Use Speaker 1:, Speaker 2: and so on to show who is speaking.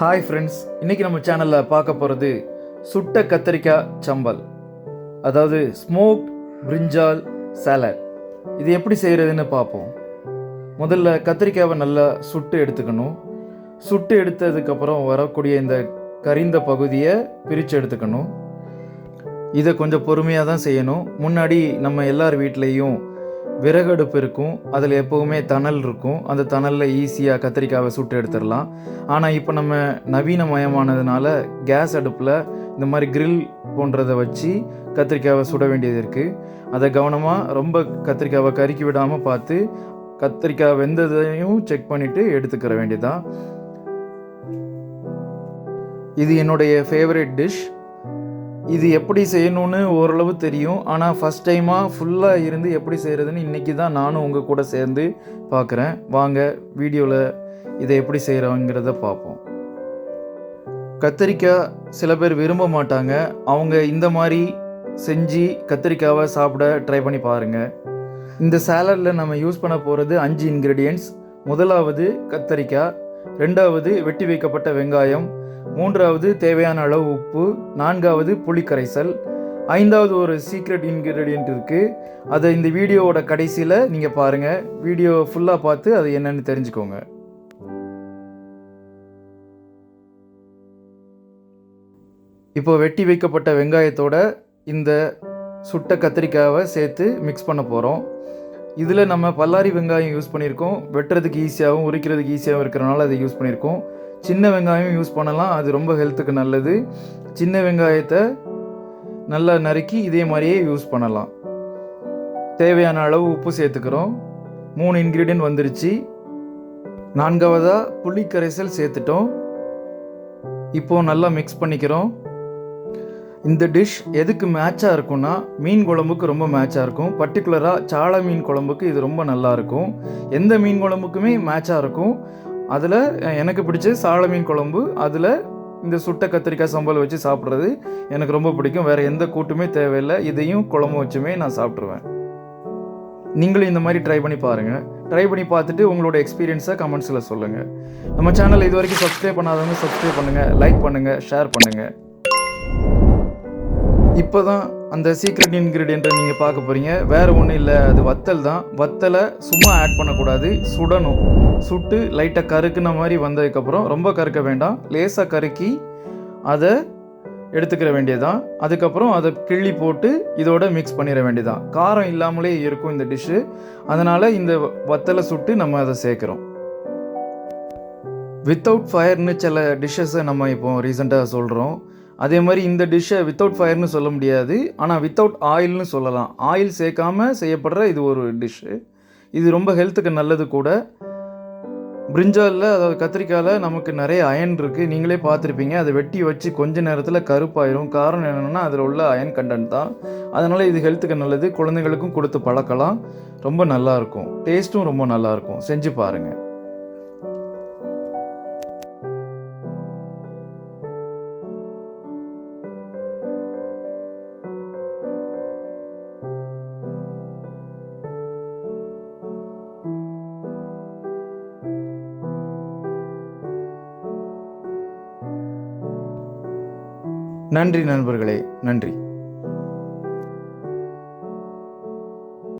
Speaker 1: Hi friends இன்றைக்கி நம்ம சேனலில் பார்க்க போகிறது சுட்ட கத்திரிக்காய் சம்பல். அதாவது ஸ்மோக் பிரிஞ்சால் சாலட் இது எப்படி செய்கிறதுன்னு பார்ப்போம். முதல்ல கத்திரிக்காவை நல்லா சுட்டு எடுத்துக்கணும். சுட்டு எடுத்ததுக்கப்புறம் வரக்கூடிய இந்த கரிந்த பகுதியை பிரித்து எடுத்துக்கணும். இதை கொஞ்சம் பொறுமையாக தான் செய்யணும். முன்னாடி நம்ம எல்லார் வீட்லேயும் விறகு அடுப்பு இருக்கும் அதில் எப்போவுமே தணல் இருக்கும். அந்த தணலில் ஈஸியாக கத்திரிக்காவை சுட்டு எடுத்துடலாம். ஆனால் இப்போ நம்ம நவீனமயமானதுனால கேஸ் அடுப்பில் இந்த மாதிரி கிரில் போன்றதை வச்சு கத்திரிக்காவை சுட வேண்டியது இருக்குது அதை கவனமாக ரொம்ப கத்திரிக்காவை கருக்கி விடாமல் பார்த்து கத்திரிக்காய் வெந்ததையும் செக் பண்ணிவிட்டு எடுத்துக்கிற வேண்டியதான் இது என்னுடைய ஃபேவரட் டிஷ் இது எப்படி செய்யணும்னு ஓரளவு தெரியும். ஆனால் ஃபஸ்ட் டைமாக ஃபுல்லாக இருந்து எப்படி செய்கிறதுன்னு இன்றைக்கி தான் நானும் உங்கள் கூட சேர்ந்து பார்க்குறேன் வாங்க வீடியோவில் இதை எப்படி செய்கிறாங்கிறத பார்ப்போம் கத்திரிக்காய் சில பேர் விரும்ப மாட்டாங்க. அவங்க இந்த மாதிரி செஞ்சு கத்திரிக்காவை சாப்பிட ட்ரை பண்ணி பாருங்கள் இந்த சேலடில் நம்ம யூஸ் பண்ண போகிறது அஞ்சு இன்க்ரீடியன்ட்ஸ் முதலாவது கத்தரிக்காய் ரெண்டாவது வெட்டி வைக்கப்பட்ட வெங்காயம் மூன்றாவது தேவையான அளவு உப்பு நான்காவது புளிக்கரைசல் ஐந்தாவது ஒரு சீக்ரெட் இன்க்ரீடியன்ட் இருக்குது அதை இந்த வீடியோவோட கடைசியில் நீங்கள் பாருங்கள் வீடியோ ஃபுல்லாக பார்த்து அது என்னன்னு தெரிஞ்சுக்கோங்க. இப்போ வெட்டி வைக்கப்பட்ட வெங்காயத்தோட இந்த சுட்ட கத்திரிக்காவை சேர்த்து மிக்ஸ் பண்ண போகிறோம் இதில் நம்ம பல்லாரி வெங்காயம் யூஸ் பண்ணியிருக்கோம். வெட்டுறதுக்கு ஈஸியாகவும் உரிக்கிறதுக்கு ஈஸியாகவும் இருக்கிறனால அதை யூஸ் பண்ணியிருக்கோம். சின்ன வெங்காயம் யூஸ் பண்ணலாம். அது ரொம்ப ஹெல்த்துக்கு நல்லது. சின்ன வெங்காயத்தை நல்லா நறுக்கி இதே மாதிரியே யூஸ் பண்ணலாம். தேவையான அளவு உப்பு சேர்த்துக்கிறோம். மூணு இன்க்ரீடியன்ட் வந்துருச்சு. நான்காவதாக புளி கரைசல் சேர்த்துட்டோம். இப்போ நல்லா மிக்ஸ் பண்ணிக்கிறோம். இந்த டிஷ் எதுக்கு மேட்சாக இருக்கும்னா மீன் குழம்புக்கு ரொம்ப மேட்சாக இருக்கும். பர்டிகுலராக சாள மீன் குழம்புக்கு இது ரொம்ப நல்லா இருக்கும். எந்த மீன் குழம்புக்குமே மேட்சாக இருக்கும். அதில் எனக்கு பிடிச்ச சாள மீன் குழம்பு. அதில் இந்த சுட்ட கத்திரிக்காய் சம்பல் வச்சு சாப்பிட்றது எனக்கு ரொம்ப பிடிக்கும். வேறு எந்த கூட்டுமே தேவையில்லை. இதையும் குழம்பு வச்சுமே நான் சாப்பிட்ருவேன் நீங்களும் இந்த மாதிரி ட்ரை பண்ணி பாருங்கள் ட்ரை பண்ணி பார்த்துட்டு உங்களோட எக்ஸ்பீரியன்ஸை கமெண்ட்ஸில் சொல்லுங்கள் நம்ம சேனல் இது வரைக்கும் சப்ஸ்கிரைப் பண்ணாதவங்க சப்ஸ்கிரைப் பண்ணுங்கள் லைக் பண்ணுங்கள் ஷேர் பண்ணுங்கள் இப்போ தான் அந்த சீக்ரெட் இன்க்ரீடியண்ட்டை நீங்கள் பார்க்க போகிறீங்க வேறு ஒன்றும் இல்லை அது வத்தல் தான். வத்தலை சும்மா ஆட் பண்ணக்கூடாது. சுடணும். சுட்டு லைட்டாக கருக்குன மாதிரி வந்ததுக்கப்புறம் ரொம்ப கருக்க வேண்டாம். லேசாக கருக்கி அதை எடுத்துக்கிற வேண்டியதுதான். அதுக்கப்புறம் அதை கிள்ளி போட்டு இதோட மிக்ஸ் பண்ணிட வேண்டியதான் காரம் இல்லாமலே இருக்கும் இந்த டிஷ்ஷு அதனால் இந்த வத்தலை சுட்டு நம்ம அதை சேர்க்குறோம். வித்தவுட் ஃபயர்னு சில டிஷ்ஷஸை நம்ம இப்போ ரீசெண்டாக சொல்கிறோம் அதே மாதிரி இந்த டிஷ்ஷை வித்தவுட் ஃபயர்னு சொல்ல முடியாது. ஆனால் வித்தவுட் ஆயில்னு சொல்லலாம். ஆயில் சேர்க்காம செய்யப்படுற இது ஒரு டிஷ்ஷு இது ரொம்ப ஹெல்த்துக்கு நல்லது கூட. பிரிஞ்சாலில் அதாவது கத்திரிக்காயில் நமக்கு நிறைய அயன் இருக்குது நீங்களே பார்த்துருப்பீங்க. அதை வெட்டி வச்சு கொஞ்ச நேரத்தில் கருப்பாயிரும். காரணம் என்னென்னா அதில் உள்ள அயன் கண்டென்ட் தான். அதனால் இது ஹெல்த்துக்கு நல்லது. குழந்தைங்களுக்கும் கொடுத்து பழக்கலாம். ரொம்ப நல்லாயிருக்கும் டேஸ்ட்டும் ரொம்ப நல்லாயிருக்கும் செஞ்சு பாருங்கள் நன்றி நண்பர்களே. நன்றி.